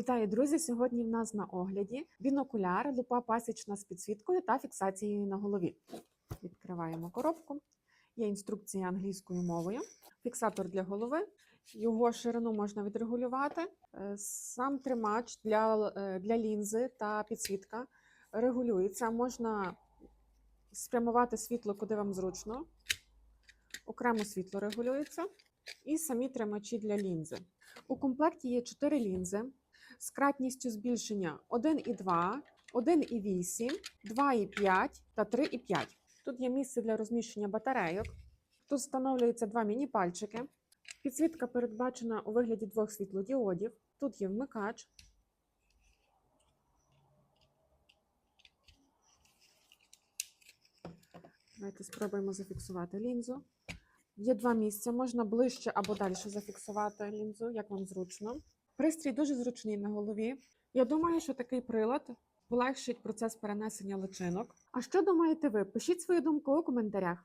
Вітаю, друзі! Сьогодні в нас на огляді бінокуляр, лупа пасічна з підсвіткою та фіксацією на голові. Відкриваємо коробку. Є інструкція англійською мовою. Фіксатор для голови. Його ширину можна відрегулювати. Е, Сам тримач для, е, для лінзи та підсвітка регулюється. Можна спрямувати світло, куди вам зручно. Окремо світло регулюється. І самі тримачі для лінзи. У комплекті є 4 лінзи з кратністю збільшення 1,2, 1,8, 2,5 та 3,5. Тут є місце для розміщення батарейок. Тут встановлюються два міні-пальчики. Підсвітка передбачена у вигляді двох світлодіодів. Тут є вмикач. Давайте спробуємо зафіксувати лінзу. Є два місця, можна ближче або далі зафіксувати лінзу, як вам зручно. Пристрій дуже зручний на голові. Я думаю, що такий прилад полегшить процес перенесення личинок. А що думаєте ви? Пишіть свою думку у коментарях.